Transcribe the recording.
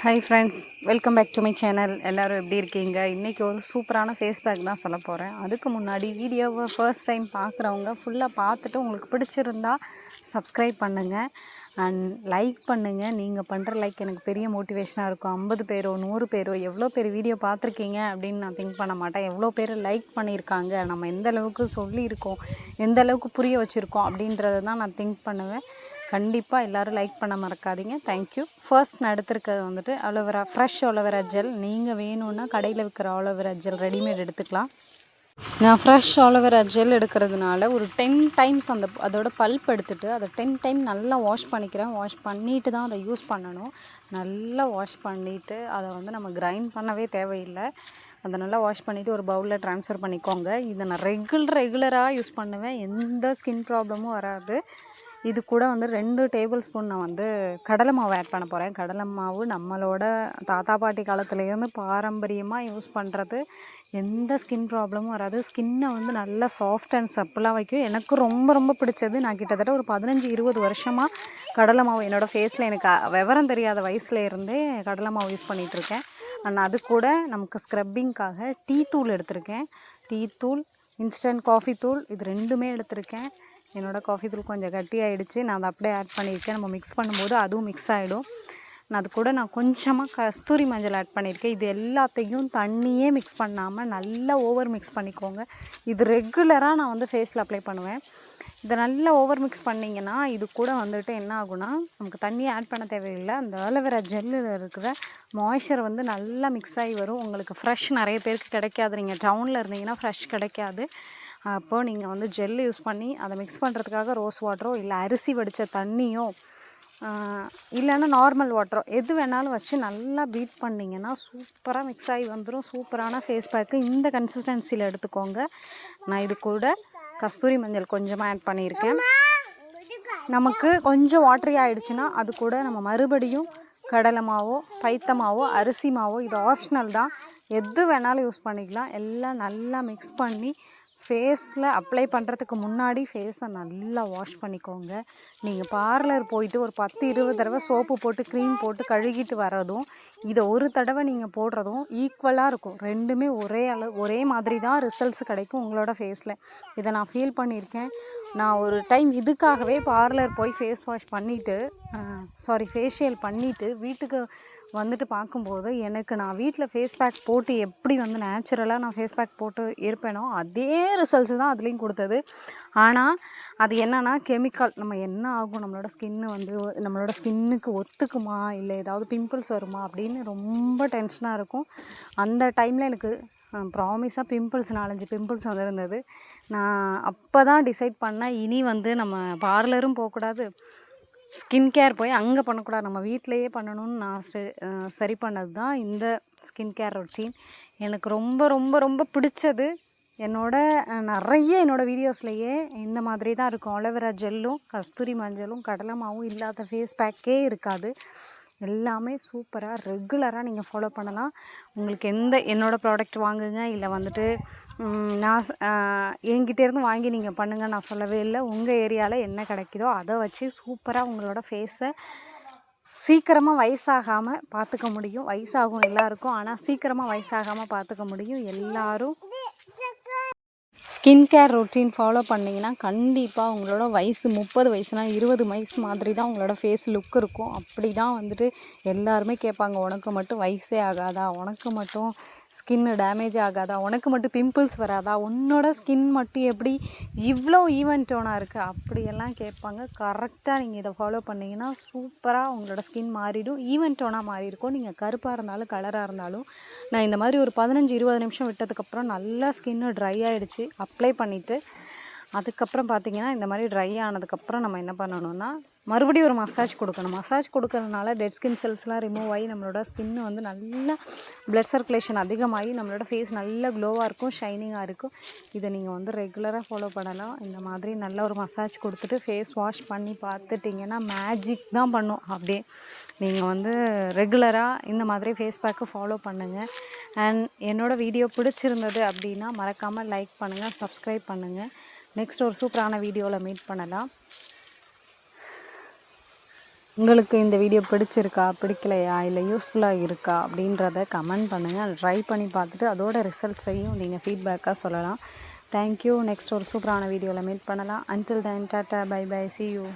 Hi friends welcome back to my channel எல்லோரும் எப்படி இருக்கீங்க? இன்றைக்கி ஒரு சூப்பரான ஃபேஸ் பேக் தான் சொல்ல போகிறேன் அதுக்கு முன்னாடி வீடியோவை ஃபர்ஸ்ட் டைம் பார்க்குறவங்க ஃபுல்லாக பார்த்துட்டு உங்களுக்கு பிடிச்சிருந்தா சப்ஸ்கிரைப் பண்ணுங்கள் அண்ட் லைக் பண்ணுங்கள் நீங்கள் பண்ணுற லைக் எனக்கு பெரிய மோட்டிவேஷனாக இருக்கும். ஐம்பது பேரோ நூறு பேரோ எவ்வளோ பேர் வீடியோ பார்த்துருக்கீங்க அப்படின்னு நான் திங்க் பண்ண மாட்டேன். எவ்வளோ பேர் லைக் பண்ணியிருக்காங்க நம்ம எந்த அளவுக்கு சொல்லியிருக்கோம் எந்த அளவுக்கு புரிய வச்சுருக்கோம் அப்படின்றத தான் நான் திங்க் பண்ணுவேன். கண்டிப்பாக எல்லோரும் லைக் பண்ண மறக்காதீங்க. தேங்க்யூ ஃபர்ஸ்ட் நான் எடுத்திருக்கிறது வந்துட்டு அலோவேரா ஃப்ரெஷ் அலோவேரா ஜெல் நீங்கள் வேணும்னா கடையில் விற்கிற அலோவேரா ஜெல் ரெடிமேட் எடுத்துக்கலாம். நான் ஃப்ரெஷ் அலோவேரா ஜெல் எடுக்கிறதுனால ஒரு டென் டைம்ஸ் அந்த அதோட பல்ப் எடுத்துகிட்டு அதை டென் டைம் நல்லா வாஷ் பண்ணிக்கிறேன். வாஷ் பண்ணிட்டு தான் அதை யூஸ் பண்ணணும். நல்லா வாஷ் பண்ணிவிட்டு அதை வந்து நம்ம கிரைண்ட் பண்ணவே தேவையில்லை. அதை நல்லா வாஷ் பண்ணிவிட்டு ஒரு பவுலில் ட்ரான்ஸ்ஃபர் பண்ணிக்கோங்க. இதை நான் ரெகுலர் ரெகுலராக யூஸ் பண்ணுவேன். எந்த ஸ்கின் ப்ராப்ளமும் வராது. இது கூட வந்து ரெண்டு டேபிள் ஸ்பூன் நான் வந்து கடலை மாவு ஆட் பண்ண போகிறேன் கடலை மாவு நம்மளோட தாத்தா பாட்டி காலத்துலேருந்து பாரம்பரியமாக யூஸ் பண்ணுறது எந்த ஸ்கின் ப்ராப்ளமும் வராது. ஸ்கின்னை வந்து நல்லா சாஃப்ட் அண்ட் சப்பிளாக வைக்கும். எனக்கு ரொம்ப ரொம்ப பிடிச்சது நான் கிட்டத்தட்ட ஒரு பதினஞ்சு இருபது வருஷமாக கடலை மாவு என்னோடய ஃபேஸில் எனக்கு விவரம் தெரியாத வயசுல இருந்தே கடலை மாவு யூஸ் பண்ணிகிட்ருக்கேன் அண்ட் அது கூட நமக்கு ஸ்க்ரப்பிங்க்காக டீ தூள் எடுத்திருக்கேன். டீ தூள் இன்ஸ்டன்ட் காஃபி தூள் இது ரெண்டுமே எடுத்திருக்கேன். என்னோடய காஃபி தூள் கொஞ்சம் கட்டி ஆகிடுச்சு நான் அதை அப்படியே ஆட் பண்ணியிருக்கேன். நம்ம மிக்ஸ் பண்ணும்போது அதுவும் மிக்ஸ் ஆகிடும் நான் அது கூட நான் கொஞ்சமாக கஸ்தூரி மஞ்சள் ஆட் பண்ணியிருக்கேன். இது எல்லாத்தையும் தண்ணியே மிக்ஸ் பண்ணாமல் நல்லா ஓவர் மிக்ஸ் பண்ணிக்கோங்க. இது ரெகுலராக நான் வந்து ஃபேஸில் அப்ளை பண்ணுவேன். இதை நல்லா ஓவர் மிக்ஸ் பண்ணிங்கன்னா இது கூட வந்துட்டு என்ன ஆகுனா நமக்கு தண்ணியை ஆட் பண்ண தேவையில்லை. அந்த ஆலோவேரா ஜெல்லில் இருக்கிற மாய்ஸ்சர் வந்து நல்லா மிக்ஸ் ஆகி வரும். உங்களுக்கு ஃப்ரெஷ் நிறைய பேருக்கு கிடைக்காது. நீங்கள் டவுனில் இருந்தீங்கன்னா ஃப்ரெஷ் கிடைக்காது. அப்போது நீங்கள் வந்து ஜெல் யூஸ் பண்ணி அதை மிக்ஸ் பண்ணுறதுக்காக ரோஸ் வாட்டரோ இல்லை அரிசி வடித்த தண்ணியோ இல்லைன்னா நார்மல் வாட்டரோ எது வேணாலும் வச்சு நல்லா பீட் பண்ணிங்கன்னா சூப்பராக மிக்ஸ் ஆகி வந்துடும் சூப்பரான ஃபேஸ் பேக்கு இந்த கன்சிஸ்டன்சியில் எடுத்துக்கோங்க. நான் இது கூட கஸ்தூரி மஞ்சள் கொஞ்சமாக ஆட் பண்ணியிருக்கேன். நமக்கு கொஞ்சம் வாட்டரி ஆகிடுச்சுன்னா அது கூட நம்ம மறுபடியும் கடலை மாவோ பைத்த மாவோ அரிசி மாவோ இது ஆப்ஷனல் தான். எது வேணாலும் யூஸ் பண்ணிக்கலாம். எல்லாம் நல்லா மிக்ஸ் பண்ணி ஃபேஸில் அப்ளை பண்ணுறதுக்கு முன்னாடி ஃபேஸை நல்லா வாஷ் பண்ணிக்கோங்க. நீங்கள் பார்லர் போயிட்டு ஒரு பத்து இருபது தடவை சோப்பு போட்டு க்ரீம் போட்டு கழுகிட்டு வர்றதும் இதை ஒரு தடவை நீங்கள் போடுறதும் ஈக்குவலாக இருக்கும். ரெண்டுமே ஒரே அளவு ஒரே மாதிரி தான் ரிசல்ட்ஸ் கிடைக்கும் உங்களோட ஃபேஸில் இதை நான் ஃபீல் பண்ணியிருக்கேன். நான் ஒரு டைம் இதுக்காகவே பார்லர் போய் ஃபேஸ் வாஷ் பண்ணிவிட்டு சாரி ஃபேஷியல் பண்ணிவிட்டு வீட்டுக்கு வந்துட்டு பார்க்கும்போது எனக்கு நான் வீட்டில் ஃபேஸ் பேக் போட்டு எப்படி வந்து நேச்சுரலாக நான் ஃபேஸ் பேக் போட்டு இருப்பேனோ அதே ரிசல்ட்ஸ் தான் அதுலேயும் கொடுத்தது. ஆனால் அது என்னென்னா கெமிக்கல் நம்ம என்ன ஆகும்? நம்மளோட ஸ்கின்னு வந்து நம்மளோட ஸ்கின்னுக்கு ஒத்துக்குமா? இல்லை ஏதாவது பிம்பிள்ஸ் வருமா? அப்படின்னு ரொம்ப டென்ஷனாக இருக்கும். அந்த டைமில் எனக்கு ப்ராமிஸாக பிம்பிள்ஸ் நாலஞ்சு பிம்பிள்ஸ் வந்திருந்தது நான் அப்போ தான் டிசைட் பண்ணேன் இனி வந்து நம்ம பார்லரும் போகக்கூடாது. ஸ்கின் கேர் போய் அங்கே பண்ணக்கூடாது. நம்ம வீட்டிலையே பண்ணணும்னு நான் சரி பண்ணது தான் இந்த ஸ்கின் கேர் ரொட்டீன். எனக்கு ரொம்ப ரொம்ப ரொம்ப பிடிச்சது. என்னோட நிறைய என்னோடய வீடியோஸ்லையே இந்த மாதிரி தான் இருக்கும். அலோவேரா ஜெல்லும் கஸ்தூரி மஞ்சளும் கடலை மாவும் இல்லாத ஃபேஸ் பேக்கே இருக்காது. எல்லாமே சூப்பராக ரெகுலராக நீங்கள் ஃபாலோ பண்ணலாம். உங்களுக்கு எந்த என்னோடய ப்ராடக்ட் வாங்குங்க இல்லை வந்துட்டு நான் என்கிட்டேருந்து வாங்கி நீங்கள் பண்ணுங்கள் நான் சொல்லவே இல்லை. உங்கள் ஏரியாவில் என்ன கிடைக்குதோ அதை வச்சு சூப்பராக உங்களோட ஃபேஸை சீக்கிரமாக வயசாகாமல் பார்த்துக்க முடியும். வயசாகும் எல்லாருக்கும் ஆனால் சீக்கிரமாக வயசாகாமல் பார்த்துக்க முடியும். எல்லோரும் ஸ்கின் கேர் ரொட்டீன் ஃபாலோ பண்ணிங்கன்னா கண்டிப்பாக உங்களோட வயசு முப்பது வயசுனா இருபது வயசு மாதிரி தான் உங்களோட ஃபேஸ் லுக் இருக்கும். அப்படி தான் வந்துட்டு எல்லாருமே கேட்பாங்க உனக்கு மட்டும் வயசே ஆகாதா? உனக்கு மட்டும் ஸ்கின்னு டேமேஜ் ஆகாதா? உனக்கு மட்டும் பிம்பிள்ஸ் வராதா? உன்னோட ஸ்கின் மட்டும் எப்படி இவ்வளோ ஈவன் டோனாக இருக்குது அப்படியெல்லாம் கேட்பாங்க. கரெக்டாக நீங்கள் இதை ஃபாலோ பண்ணிங்கன்னா சூப்பராக உங்களோட ஸ்கின் மாறிடும். ஈவெண்ட்டோனாக டோனாக மாறி இருக்கும் நீங்கள் கருப்பாக இருந்தாலும் கலராக இருந்தாலும். நான் இந்த மாதிரி ஒரு பதினஞ்சு இருபது நிமிஷம் விட்டதுக்கப்புறம் நல்லா ஸ்கின்னு ட்ரை ஆகிடுச்சு அப்ளை பண்ணிவிட்டு அதுக்கப்புறம் பார்த்திங்கன்னா இந்த மாதிரி ட்ரை ஆனதுக்கப்புறம் நம்ம என்ன பண்ணணும்னா மறுபடியும் ஒரு மசாஜ் கொடுக்கணும். மசாஜ் கொடுக்கறதுனால டெட் ஸ்கின் செல்ஸ்லாம் ரிமூவ் ஆகி நம்மளோட ஸ்கின் வந்து நல்லா ப்ளட் சர்க்குலேஷன் அதிகமாகி நம்மளோட ஃபேஸ் நல்ல க்ளோவாக இருக்கும் ஷைனிங்காக இருக்கும். இதை நீங்கள் வந்து ரெகுலராக ஃபாலோ பண்ணலாம். இந்த மாதிரி நல்ல ஒரு மசாஜ் கொடுத்துட்டு ஃபேஸ் வாஷ் பண்ணி பார்த்துட்டிங்கன்னா மேஜிக் தான் பண்ணும். அப்படியே நீங்கள் வந்து ரெகுலராக இந்த மாதிரி ஃபேஸ் பேக்கு ஃபாலோ பண்ணுங்கள் அண்ட் என்னோடய வீடியோ பிடிச்சிருந்தது அப்படின்னா மறக்காமல் லைக் பண்ணுங்கள் சப்ஸ்கிரைப் பண்ணுங்கள் நெக்ஸ்ட் ஒரு சூப்பரான வீடியோவில் மீட் பண்ணலாம். உங்களுக்கு இந்த வீடியோ பிடிச்சிருக்கா பிடிக்கலையா இல்லை யூஸ்ஃபுல்லாக இருக்கா அப்படின்றத கமெண்ட் பண்ணுங்கள் ட்ரை பண்ணி பார்த்துட்டு அதோட ரிசல்ட்ஸையும் நீங்கள் ஃபீட்பேக்காக சொல்லலாம். தேங்க்யூ நெக்ஸ்ட் ஒரு சூப்பரான வீடியோவில் மீட் பண்ணலாம். அன்டில் தென் டாட்டா பை பை சி யூ